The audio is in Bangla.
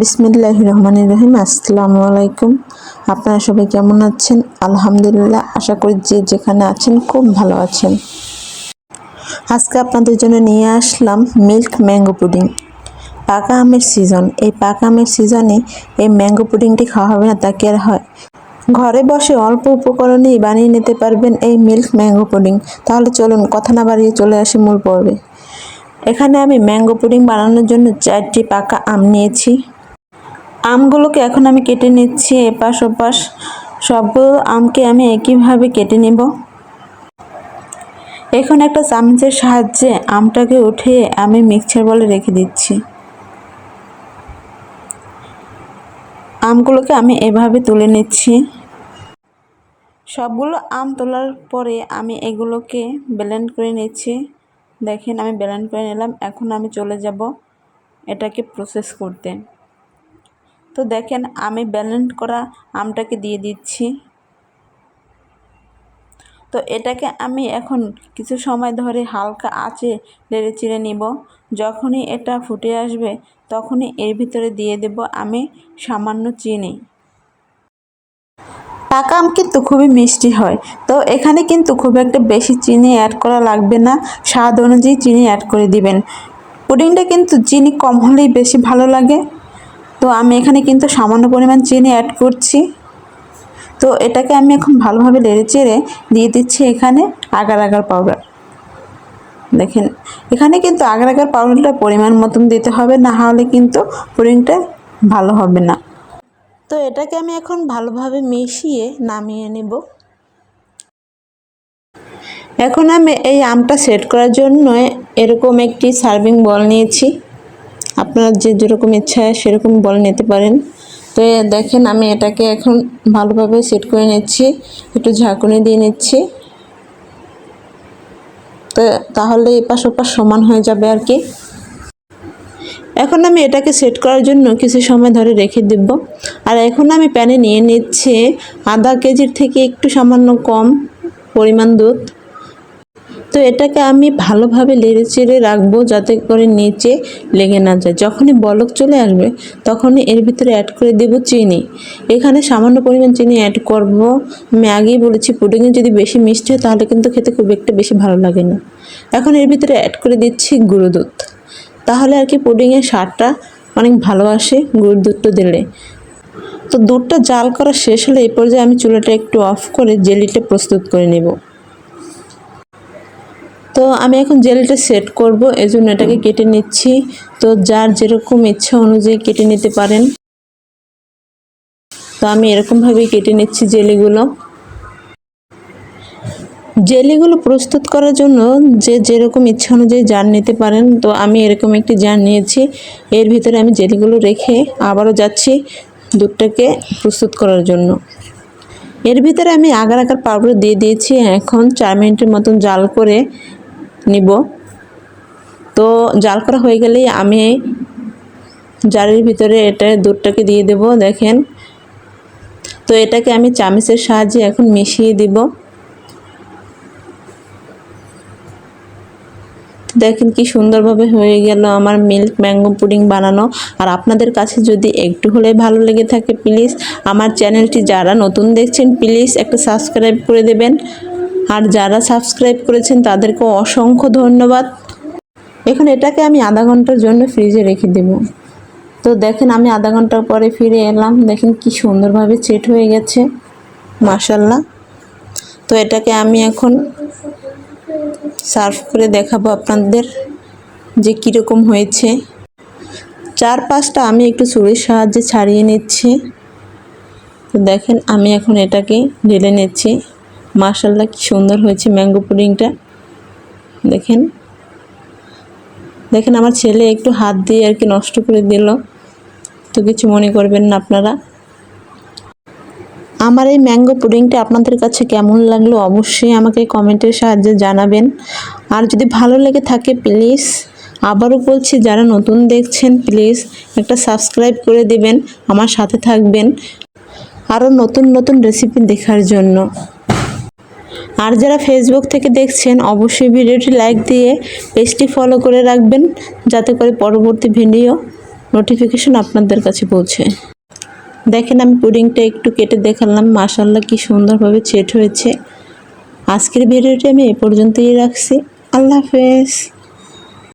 বিসমিল্লাহ রহমান রহিম। আসসালামু আলাইকুম। আপনারা সবাই কেমন আছেন? আলহামদুলিল্লাহ, আশা করি যে যেখানে আছেন খুব ভালো আছেন। আজকে আপনাদের জন্য নিয়ে আসলাম মিল্ক ম্যাঙ্গো পুডিং। পাকা আমের সিজন। এই পাকা আমের সিজনে এই ম্যাঙ্গো পুডিংটি খাওয়া হবে না, তা কি আর হয়? ঘরে বসে অল্প উপকরণেই বানিয়ে নিতে পারবেন এই মিল্ক ম্যাঙ্গো পুডিং। তাহলে চলুন, কথা না বাড়িয়ে চলে আসি মূল পর্বে। এখানে আমি ম্যাঙ্গো পুডিং বানানোর জন্য চারটি পাকা আম নিয়েছি। আমগুলোকে এখন আমি কেটে নিচ্ছি, এপাশ ওপাশ। সবগুলো আমকে আমি একইভাবে কেটে নেব। এখন একটা চামচের সাহায্যে আমটাকে উঠিয়ে আমি মিক্সচার বলে রেখে দিচ্ছি। আমগুলোকে আমি এভাবে তুলে নিচ্ছি। সবগুলো আম তোলার পরে আমি এগুলোকে ব্লেন্ড করে নিচ্ছি। দেখেন আমি ব্লেন্ড করে নিলাম, এখন আমি চলে যাব এটাকে প্রসেস করতে। তো দেখেন, আমি ব্যালেন্ড করা আমটাকে দিয়ে দিচ্ছি। তো এটাকে আমি এখন কিছু সময় ধরে হালকা আঁচে নেড়ে চিড়ে নিব। যখনই এটা ফুটে আসবে, তখনই এর ভিতরে দিয়ে দেব আমি সামান্য চিনি। পাকা আম কিন্তু খুবই মিষ্টি হয়। তো এখানে কিন্তু খুব একটা বেশি চিনি অ্যাড করা লাগবে না। স্বাদ অনুযায়ী চিনি অ্যাড করে দিবেন। পুডিংটা কিন্তু চিনি কম হলেই বেশি ভালো লাগে। তো আমি এখানে কিন্তু সামান্য পরিমাণ চিনি অ্যাড করছি। তো এটাকে আমি এখন ভালোভাবে লেড়ে চেড়ে দিয়ে দিচ্ছি এখানে আগার আগার পাউডার দেখেন, এখানে কিন্তু আগার আগার পাউডারটা পরিমাণ মতন দিতে হবে, না হলে কিন্তু পুডিংটা ভালো হবে না। তো এটাকে আমি এখন ভালোভাবে মিশিয়ে নামিয়ে নেব। এখন আমি এই আমটা সেট করার জন্য এরকম একটি সার্ভিং বল নিয়েছি। আপনার যে যেরকম ইচ্ছা সেরকম বল নিতে পারেন। তো দেখেন আমি এটাকে এখন ভালোভাবে সেট করে নিচ্ছি। একটু ঝাঁকুনি দিয়ে নিচ্ছি। তো তাহলে এপাশ ওপাশ সমান হয়ে যাবে আর কি। এখন আমি এটাকে সেট করার জন্য কিছু সময় ধরে রেখে দেব। আর এখন আমি প্যানে নিয়ে নিচ্ছি আধা কেজির থেকে একটু সামান্য কম পরিমাণ দুধ। তো এটাকে আমি ভালোভাবে লেড়ে চেড়ে রাখব যাতে করে নিচে লেগে না যায়। যখনই বলক চলে আসবে, তখনই এর ভিতরে অ্যাড করে দেব চিনি। এখানে সামান্য পরিমাণ চিনি অ্যাড করব। আমি আগেই বলেছি পুডিংয়ে যদি বেশি মিষ্টি হয়, তাহলে কিন্তু খেতে খুব একটা বেশি ভালো লাগে না। এখন এর ভিতরে অ্যাড করে দিচ্ছি গুঁড়ো দুধ। তাহলে আর কি পুডিংয়ের স্বাদটা অনেক ভালো আসে গুঁড়ো দুধটা দিলে। তো দুধটা জাল করা শেষ হলে এই পর্যায়ে আমি চুলাটা একটু অফ করে জেলিটা প্রস্তুত করে নেব। তো আমি এখন জেলটা সেট করব, এজন্য এটাকে কেটে নিচ্ছি। তো যার যেরকম ইচ্ছা অনুযায়ী কেটে নিতে পারেন। তো আমি এরকমভাবেই কেটে নিচ্ছি জেলিগুলো। জেলিগুলো প্রস্তুত করার জন্য যে যেরকম ইচ্ছা অনুযায়ী জার নিতে পারেন, তো আমি এরকম একটি জার নিয়েছি। এর ভিতরে আমি জেলিগুলো রেখে আবারও যাচ্ছি দুধটাকে প্রস্তুত করার জন্য। এর ভিতরে আমি আগার আগার পাউডার দিয়ে দিয়েছি। এখন চার মিনিটের মতন জাল করে নিব। তো জাল করা হয়ে গেলেই আমি জারের ভিতরে এটা দুধটাকে দিয়ে দেব, দেখেন। তো এটাকে আমি চামচের সাহায্যে এখন মিশিয়ে দিব। দেখেন কি সুন্দরভাবে হয়ে গেল আমার মিল্ক ম্যাঙ্গো পুডিং বানানো। আর আপনাদের কাছে যদি একটু হলে ভালো লেগে থাকে, প্লিজ, আমার চ্যানেলটি যারা নতুন দেখছেন, প্লিজ একটা সাবস্ক্রাইব করে দেবেন। আর যারা সাবস্ক্রাইব করেছেন তাদেরকে অসংখ্য ধন্যবাদ। এখন এটাকে আমি আধা ঘণ্টার জন্য ফ্রিজে রেখে দেব। তো দেখেন আমি আধা ঘণ্টা পরে ফিরে এলাম। দেখেন কি সুন্দরভাবে চেট হয়ে গেছে। মাসাল্লাহ তো এটাকে আমি এখন সার্ভ করে দেখাবো আপনাদের যে কীরকম হয়েছে। চার পাঁচটা আমি একটু চুরির সাহায্যে ছাড়িয়ে নিচ্ছি। তো দেখেন আমি এখন এটাকে ঢেলে নিচ্ছি। মার্শাল্লাহ কি সুন্দর হয়েছে ম্যাঙ্গো পুডিংটা। দেখেন। দেখেন আমার ছেলে একটু হাত দিয়ে আর কি নষ্ট করে দিল। তো কিছু মনে করবেন না আপনারা। আমার এই ম্যাঙ্গো পুডিংটা আপনাদের কাছে কেমন লাগল অবশ্যই আমাকে কমেন্টের সাহায্যে জানাবেন। আর যদি ভালো লেগে থাকে প্লিজ, আবারও বলছি যারা নতুন দেখছেন প্লিজ একটা সাবস্ক্রাইব করে দিবেন, আমার সাথে থাকবেন। আরও নতুন নতুন রেসিপি দেখার জন্য। আর যারা ফেসবুক থেকে দেখছেন, অবশ্যই ভিডিওটি লাইক দিয়ে পেজটি ফলো করে রাখবেন, যাতে করে পরবর্তী ভিডিও নোটিফিকেশন আপনাদের কাছে পৌঁছে। দেখেন আমি পুডিংটা একটু কেটে দেখালাম মাসাল্লা কি সুন্দরভাবে চেট হয়েছে। আজকের ভিডিওটি আমি এ পর্যন্তই রাখছি। আল্লাহ হাফেজ।